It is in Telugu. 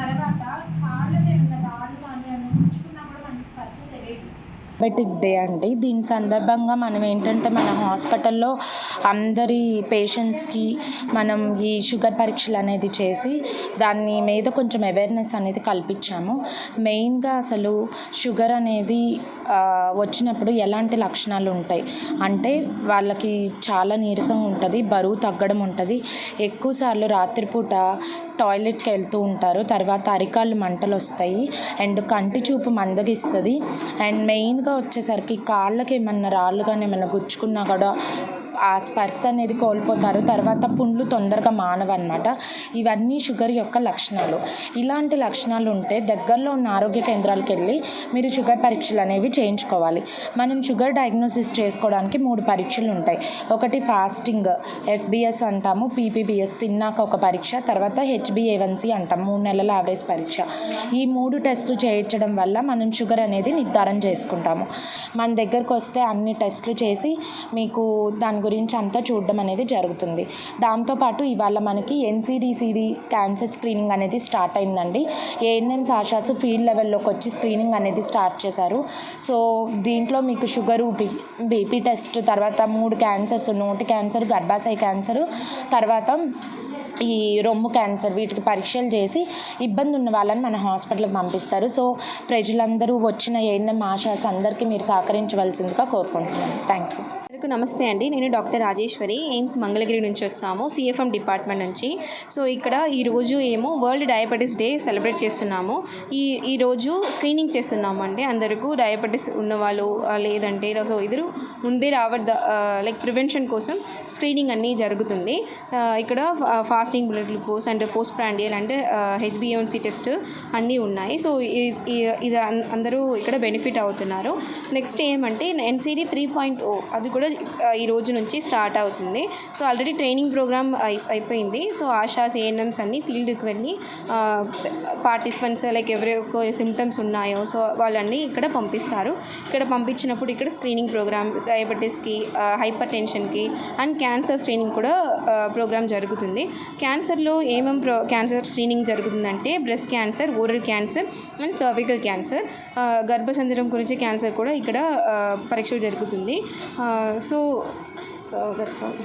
हमारा డయాబెటిక్ డే అండి. దీని సందర్భంగా మనం ఏంటంటే మన హాస్పిటల్లో అందరి పేషెంట్స్కి మనం ఈ షుగర్ పరీక్షలు అనేది చేసి దాని మీద కొంచెం అవేర్నెస్ అనేది కల్పించాము. మెయిన్గా అసలు షుగర్ అనేది వచ్చినప్పుడు ఎలాంటి లక్షణాలు ఉంటాయి? అంటే వాళ్ళకి చాలా నీరసం ఉంటుంది బరువు తగ్గడం ఉంటుంది. ఎక్కువసార్లు రాత్రిపూట టాయిలెట్కి వెళ్తూ ఉంటారు. తర్వాత అరికాళ్ళు మంటలు వస్తాయి. అండ్ కంటి చూపు మందగిస్తుంది. అండ్ మెయిన్గా వచ్చేసరికి కాళ్ళకి ఏమన్నా రాళ్ళు కానీ ఏమైనా గుచ్చుకున్నా కూడా ఆ స్పర్శ అనేది కోల్పోతారు. తర్వాత పుండ్లు తొందరగా మానవన్నమాట. ఇవన్నీ షుగర్ యొక్క లక్షణాలు. ఇలాంటి లక్షణాలు ఉంటే దగ్గరలో ఉన్న ఆరోగ్య కేంద్రాలకు వెళ్ళి మీరు షుగర్ పరీక్షలు అనేవి చేయించుకోవాలి. మనం షుగర్ డయాగ్నోసిస్ చేసుకోవడానికి మూడు పరీక్షలు ఉంటాయి ఒకటి ఫాస్టింగ్ ఎఫ్బిఎస్ అంటాము పీపీబిఎస్ తిన్నాక ఒక పరీక్ష తర్వాత హెచ్బిఏవన్సి అంటాం మూడు నెలల యావరేజ్ పరీక్ష. ఈ మూడు టెస్టులు చేయించడం వల్ల మనం షుగర్ అనేది నిర్ధారణ చేసుకుంటాము. మన దగ్గరకు వస్తే అన్ని టెస్టులు చేసి మీకు దాని గురించి గురించి అంతా చూడడం అనేది జరుగుతుంది. దాంతోపాటు ఇవాళ మనకి ఎన్సీడీసీడీ క్యాన్సర్ స్క్రీనింగ్ అనేది స్టార్ట్ అయిందండి. ఏఎన్ఎంస్ ఆశాస్ ఫీల్డ్ లెవెల్లోకి వచ్చి స్క్రీనింగ్ అనేది స్టార్ట్ చేశారు. సో దీంట్లో మీకు షుగరు బీ బీపీ టెస్ట్ తర్వాత మూడు క్యాన్సర్స్ నోటి క్యాన్సర్ గర్భాశయ క్యాన్సర్ తర్వాత ఈ రొమ్ము క్యాన్సర్ వీటికి పరీక్షలు చేసి ఇబ్బంది ఉన్న వాళ్ళని మన హాస్పిటల్కి పంపిస్తారు. సో ప్రజలందరూ వచ్చిన ఏఎన్ఎం ఆశాస్ అందరికీ మీరు సహకరించవలసిందిగా కోరుకుంటున్నాను. థ్యాంక్ యూ అందరికీ నమస్తే అండి. నేను డాక్టర్ రాజేశ్వరి ఎయిమ్స్ మంగళగిరి నుంచి వచ్చాము సిఎఫ్ఎం డిపార్ట్మెంట్ నుంచి. సో ఇక్కడ ఈరోజు ఏమో వరల్డ్ డయాబెటీస్ డే సెలబ్రేట్ చేస్తున్నాము. ఈ ఈరోజు స్క్రీనింగ్ చేస్తున్నాము అంటే అందరికీ డయాబెటీస్ ఉన్నవాళ్ళు లేదంటే సో ఇద్దరు ముందే రావద్ద లైక్ ప్రివెన్షన్ కోసం స్క్రీనింగ్ అన్నీ జరుగుతుంది. ఇక్కడ fasting blood glucose and post prandial and హెచ్బిఎన్సి test అన్నీ ఉన్నాయి. సో ఈ- ఇది అందరూ ఇక్కడ బెనిఫిట్ అవుతున్నారు. నెక్స్ట్ ఏమంటే ఎన్సిడి త్రీ పాయింట్ ఓ అది కూడా ఈ రోజు నుంచి స్టార్ట్ అవుతుంది. సో ఆల్రెడీ ట్రైనింగ్ ప్రోగ్రామ్ అయి అయిపోయింది. సో ఆశా ఏఎన్ఎమ్స్ అన్ని ఫీల్డ్కి వెళ్ళి పార్టిసిపెంట్స్ లైక్ ఎవరికి సిమ్టమ్స్ ఉన్నాయో సో వాళ్ళన్నీ ఇక్కడ పంపిస్తారు. ఇక్కడ పంపించినప్పుడు ఇక్కడ స్క్రీనింగ్ ప్రోగ్రామ్ డయాబెటీస్కి హైపర్ టెన్షన్కి అండ్ క్యాన్సర్ స్క్రీనింగ్ కూడా ప్రోగ్రామ్ జరుగుతుంది. క్యాన్సర్లో ఏమేం ప్రో క్యాన్సర్ స్క్రీనింగ్ జరుగుతుందంటే breast cancer oral cancer and cervical cancer. గర్భసంధరం గురించి క్యాన్సర్ కూడా ఇక్కడ పరీక్షలు జరుగుతుంది. so uh, that's all.